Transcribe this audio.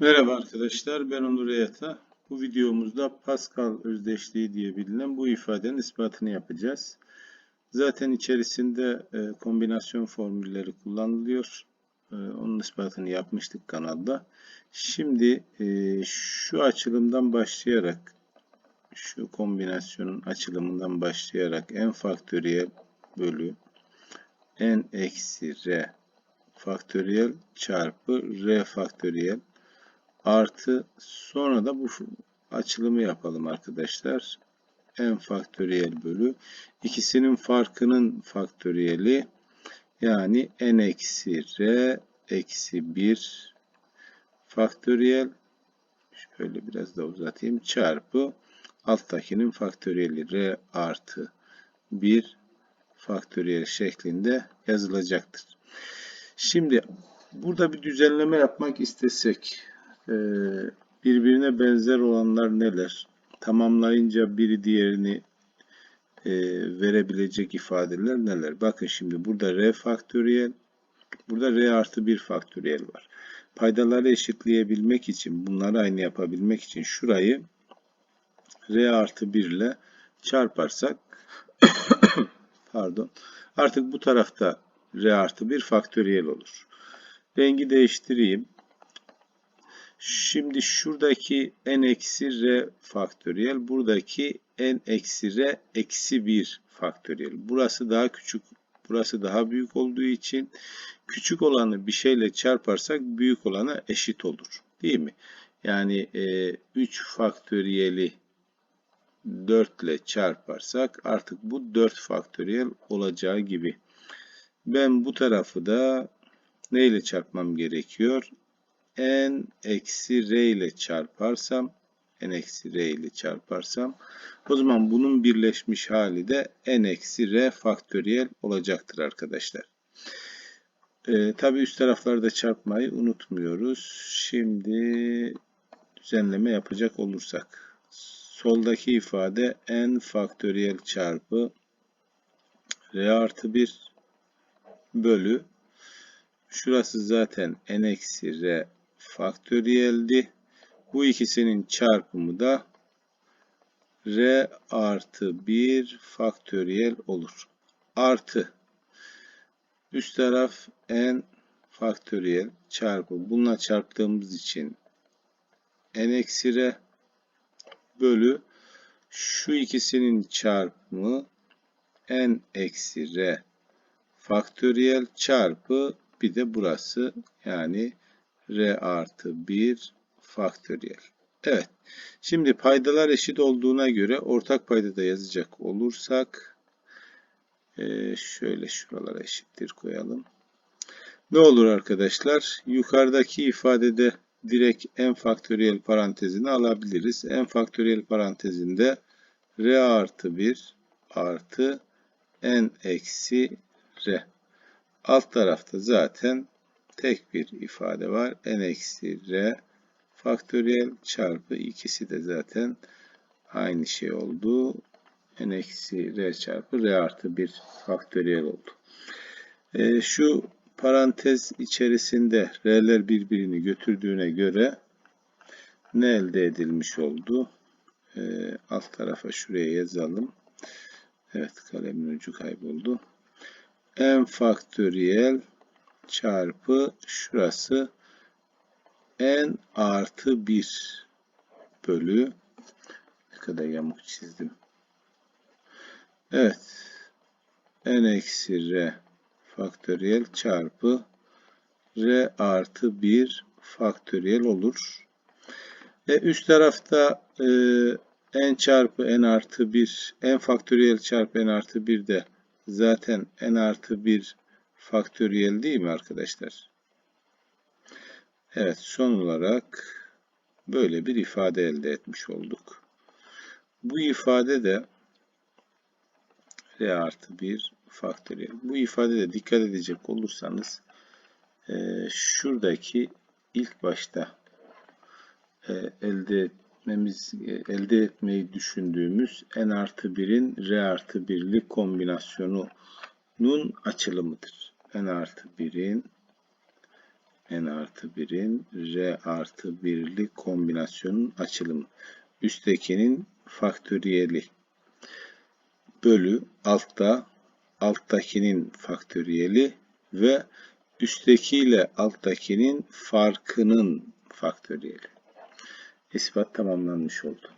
Merhaba arkadaşlar, ben Onur Eyata. Bu videomuzda Pascal özdeşliği diye bilinen bu ifadenin ispatını yapacağız. Zaten içerisinde e, kombinasyon formülleri kullanılıyor. E, onun ispatını yapmıştık kanalda. Şimdi e, şu açılımdan başlayarak, şu kombinasyonun açılımından başlayarak n faktöriyel bölü n eksi r faktöriyel çarpı r faktöriyel artı sonra da bu açılımı yapalım arkadaşlar. n faktöriyel bölü ikisinin farkının faktöriyeli yani n eksi r eksi 1 faktöriyel şöyle biraz da uzatayım çarpı alttakinin faktöriyeli r artı 1 faktöriyel şeklinde yazılacaktır. Şimdi burada bir düzenleme yapmak istesek ee, birbirine benzer olanlar neler? Tamamlayınca biri diğerini e, verebilecek ifadeler neler? Bakın şimdi burada r faktöriyel, burada r artı 1 faktöriyel var. Paydaları eşitleyebilmek için, bunları aynı yapabilmek için şurayı r artı 1 ile çarparsak pardon artık bu tarafta r artı 1 faktöriyel olur. Rengi değiştireyim. Şimdi şuradaki n eksi r faktöriyel, buradaki n eksi r eksi 1 faktöriyel. Burası daha küçük, burası daha büyük olduğu için küçük olanı bir şeyle çarparsak büyük olana eşit olur. Değil mi? Yani e, 3 faktöriyeli 4 ile çarparsak artık bu 4 faktöriyel olacağı gibi. Ben bu tarafı da ne ile çarpmam gerekiyor? N eksi r ile çarparsam n eksi r ile çarparsam o zaman bunun birleşmiş hali de n eksi r faktöriyel olacaktır arkadaşlar. Ee, Tabi üst taraflarda çarpmayı unutmuyoruz. Şimdi düzenleme yapacak olursak. Soldaki ifade n faktöriyel çarpı r artı 1 bölü Şurası zaten n eksi r faktöriyeldi. Bu ikisinin çarpımı da r artı 1 faktöriyel olur. Artı üst taraf n faktöriyel çarpı bununla çarptığımız için n eksi r bölü şu ikisinin çarpımı n eksi r faktöriyel çarpı bir de burası yani r artı 1 faktöriyel. Evet. Şimdi paydalar eşit olduğuna göre ortak payda da yazacak olursak e, şöyle şuralara eşittir koyalım. Ne olur arkadaşlar? Yukarıdaki ifadede direkt n faktöriyel parantezini alabiliriz. n faktöriyel parantezinde r artı 1 artı n eksi r. Alt tarafta zaten tek bir ifade var. n eksi r faktöriyel çarpı ikisi de zaten aynı şey oldu. n eksi r çarpı r artı 1 faktöriyel oldu. E, şu parantez içerisinde r'ler birbirini götürdüğüne göre ne elde edilmiş oldu? E, alt tarafa şuraya yazalım. Evet kalemin ucu kayboldu. n faktöriyel çarpı şurası n artı 1 bölü ne kadar yamuk çizdim. Evet. n eksi r faktöriyel çarpı r artı 1 faktöriyel olur. E, üst tarafta e, n çarpı n artı 1 n faktöriyel çarpı n artı 1 de zaten n artı 1 faktöriyel değil mi arkadaşlar? Evet son olarak böyle bir ifade elde etmiş olduk. Bu ifade de R artı 1 faktöriyel. Bu ifadede dikkat edecek olursanız e, şuradaki ilk başta e, elde etmemiz e, elde etmeyi düşündüğümüz n artı 1'in r artı 1'lik kombinasyonunun açılımıdır n artı 1'in n artı 1'in r artı 1'li kombinasyonun açılımı. Üsttekinin faktöriyeli bölü altta alttakinin faktöriyeli ve üstteki ile alttakinin farkının faktöriyeli. İspat tamamlanmış oldu.